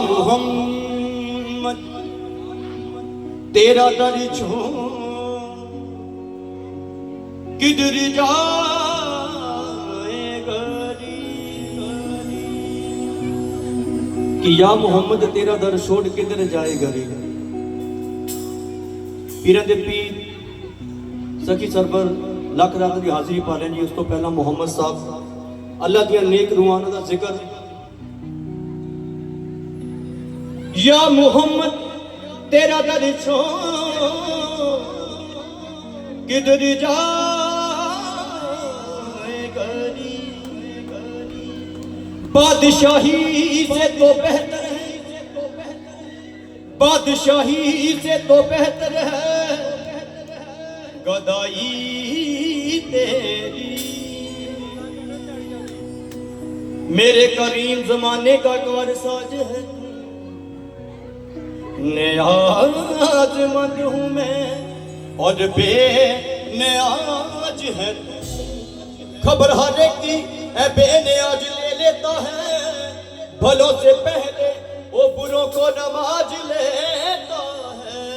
ਮੁਹੰਮਦ, ਤੇਰਾ ਦਰ ਛੋ ਕਿਦਰ ਜਾਏ ਗਰੀ ਕਿ ਯਾ ਮੁਹੰਮਦ, ਤੇਰਾ ਦਰ ਛੋੜ ਕਿਦਰ ਜਾਏ ਗਰੀ ਪੀਰਾਂ ਦੇ ਪੀਰ, ਸਖੀ ਸਰਬਰ ਲੱਖ ਰੱਖ ਦੀ ਹਾਜ਼ਰੀ ਪਾ ਲੈਣੀ ਉਸ ਤੋਂ ਪਹਿਲਾਂ ਮੁਹੰਮਦ ਸਾਹਿਬ ਅੱਲਾ ਦੀਆਂ ਨੇਕ ਰੂਹਾਨਾਂ ਦਾ ਜ਼ਿਕਰ या मोहम्मद, तेरा दर छो किधर बादशाही से तो बेहतर है। बादशाही से तो बेहतर है। गदाई तेरी। मेरे करीम जमाने का कार साज है। नियाजमंद हूँ मैं और बे नियाज है खबर हर एक की है बेनियाज ले लेता है भलों से पहले वो बुरों को नमाज लेता है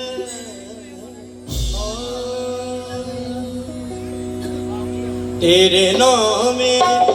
तेरे नाम में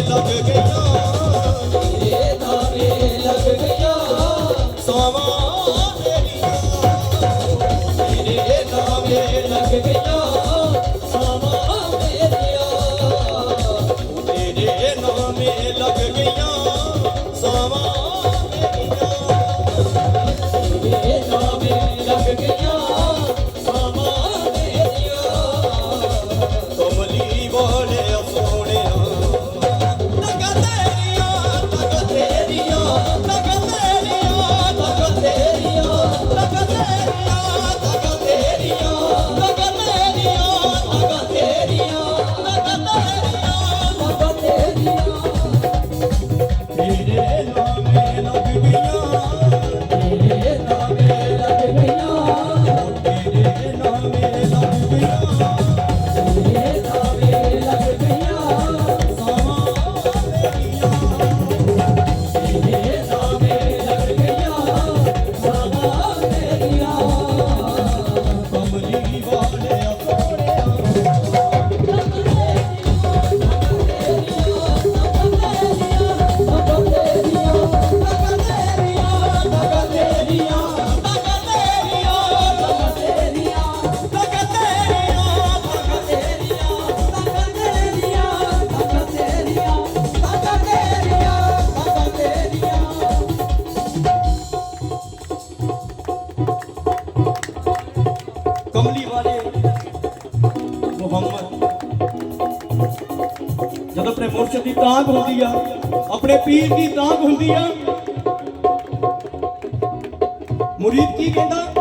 যাবে গে ਜਦੋਂ ਆਪਣੇ ਮੁਰਸ਼ਿਦ ਦੀ ਤਾਂਗ ਹੁੰਦੀ ਆ, ਆਪਣੇ ਪੀਰ ਦੀ ਤਾਂਗ ਹੁੰਦੀ ਆ, ਮੁਰੀਦ ਕੀ ਕਹਿੰਦਾ?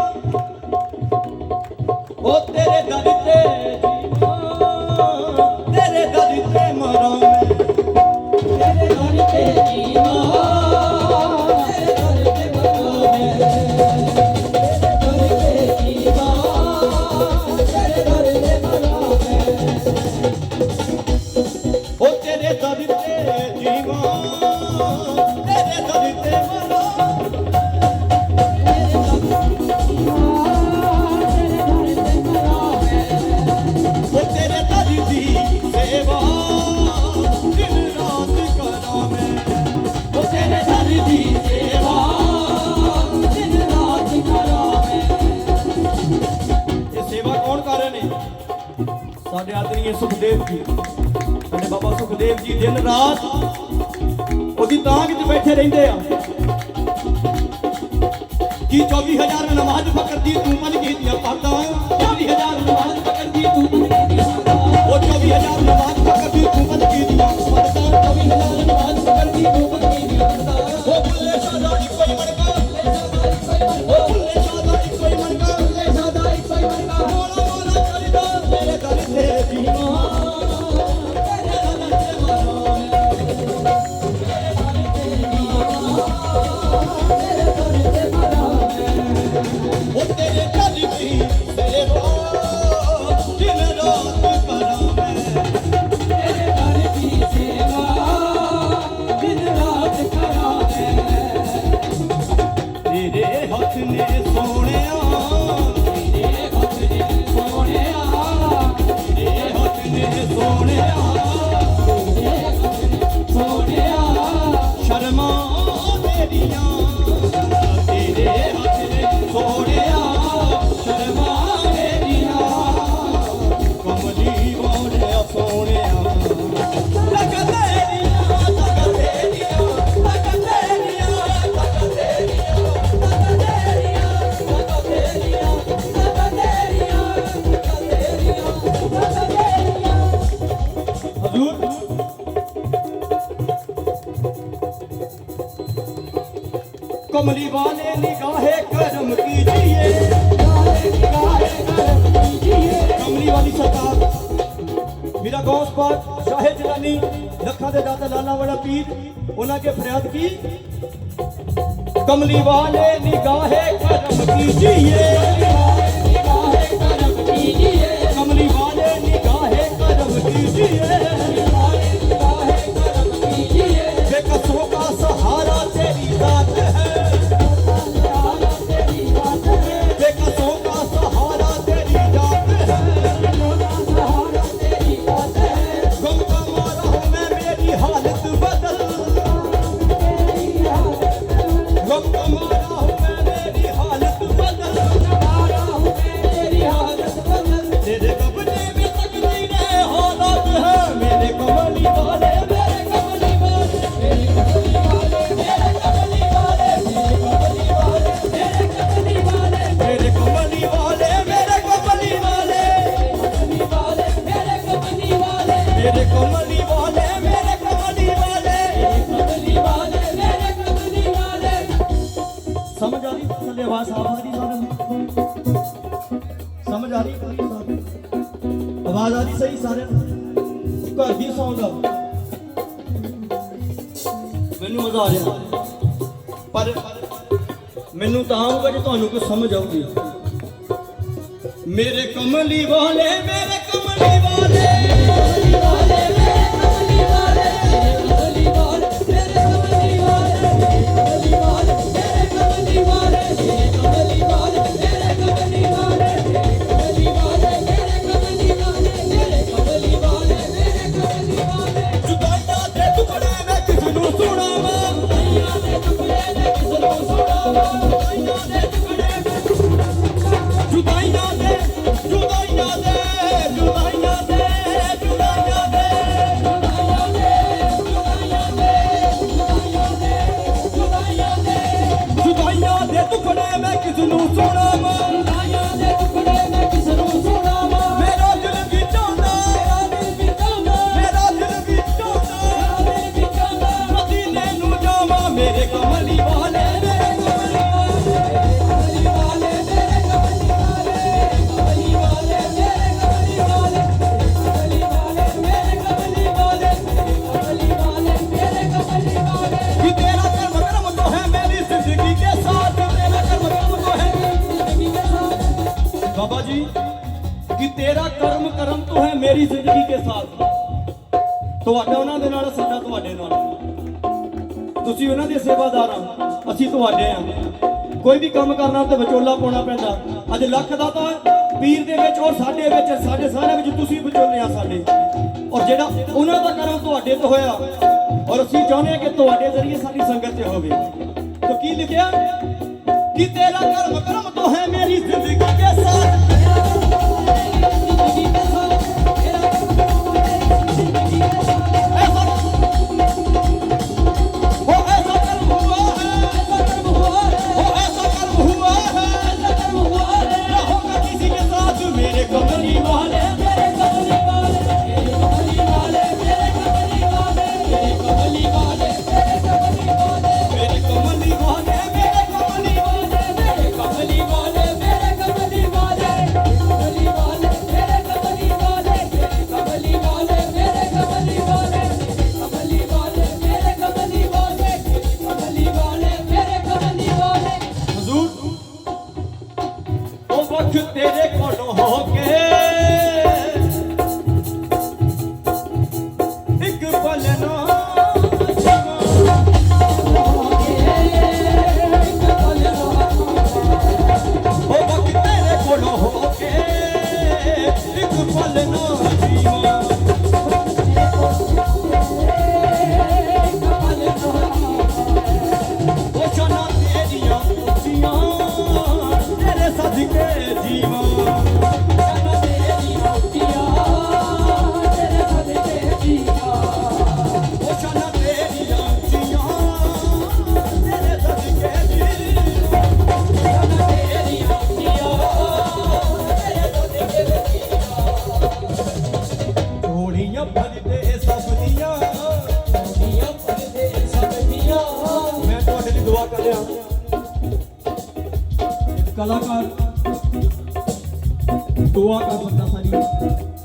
ਸਾਡੇ ਸੁਖਦੇਵ ਜੀ। ਸਾਡੇ ਬਾਬਾ ਸੁਖਦੇਵ ਜੀ, ਦਿਨ ਰਾਤ ਉਹਦੀ ਤਾਂਗ 'ਚ ਬੈਠੇ ਰਹਿੰਦੇ ਆ। ਕੀ 24000 ਨਮਾਜ਼ ਫਕਰਦੀ ਤੂੰ ਮਨ ਕੀਤੀਆਂ ਪੜਦਾ 24000 ਨਮਾਜ਼ ਫਕਰਦੀ ਤੂੰ ਮਨ ਕੀਤੀਆਂ ਉਹ 24000 ਨਮਾਜ਼ कमली वाले निगाहे करम कीजिए कमली वाली सरकार मेरा गौस पाक शाहे जलानी लखा दे दाता लाला वाला पीर ਉਹਨਾਂ ਕੇ ਫਰਿਆਦ ਕੀ ਕਮਲੀ ਵਾਲੇ ਨਿਗਾਹੇ ਕਰਮ ਕੀਜੀਏ ਤੇ ਆਵਾਜ਼ ਆ ਰਹੀ ਸਮਝ ਆ ਰਹੀ ਸਾਰੇ ਆਵਾਜ਼ ਆ ਰਹੀ ਸਹੀ ਸਾਰੇ ਘਰ ਦੀ ਸੌਂਗ ਮੈਨੂੰ ਮਜ਼ਾ ਆ ਰਿਹਾ। ਪਰ ਮੈਨੂੰ ਤਾਂ ਆਊਗਾ ਜੇ ਤੁਹਾਨੂੰ ਕੋਈ ਸਮਝ ਆਊਗੀ। ਮੇਰੇ ਕਮਲੀ ਵਾਲੇ, ਮੇਰੇ ਕਮਲੀ ਵਾਲੇ ਕਮਲੀ ਵਾਲੇ। ਜੁਦਾਈਆਂ ਦੇ ਤੁਸੀਂ ਉਹਨਾਂ ਦੇ ਸੇਵਾਦਾਰ ਆ। ਅਸੀਂ ਤੁਹਾਡੇ ਆ। ਕੋਈ ਵੀ ਕੰਮ ਕਰਨਾ ਤੇ ਵਿਚੋਲਾ ਪਾਉਣਾ ਪੈਂਦਾ। ਅੱਜ ਲੱਖ ਦਾ ਤਾਂ ਪੀਰ ਦੇ ਵਿੱਚ ਔਰ ਸਾਡੇ ਵਿੱਚ, ਸਾਡੇ ਸਾਰਿਆਂ ਵਿੱਚ ਤੁਸੀਂ ਵਿਚੋਲੇ ਆ ਸਾਡੇ। ਔਰ ਜਿਹੜਾ ਉਹਨਾਂ ਦਾ ਕਰਮ ਤੁਹਾਡੇ ਤੋਂ ਹੋਇਆ, ਔਰ ਅਸੀਂ ਚਾਹੁੰਦੇ ਹਾਂ ਕਿ ਤੁਹਾਡੇ ਜ਼ਰੀਏ ਸਾਡੀ ਸੰਗਤ 'ਚ ਹੋਵੇ। ਤਾਂ ਕੀ ਲਿਖਿਆ? ਕਿ ਤੇਰਾ ਕਰਮ ਕਰਮ ਤੋਂ ਹੈ ਮੇਰੀ ਜ਼ਿੰਦਗੀ ਕੇ ਸਾਥ।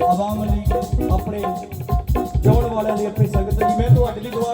ਆਵਾਮ ਲਈ ਆਪਣੇ ਚੋਣ ਵਾਲਿਆਂ ਦੀ ਆਪਣੀ ਸੰਗਤ ਜੀ ਮੈਂ ਤੁਹਾਡੇ ਲਈ ਦੁਆ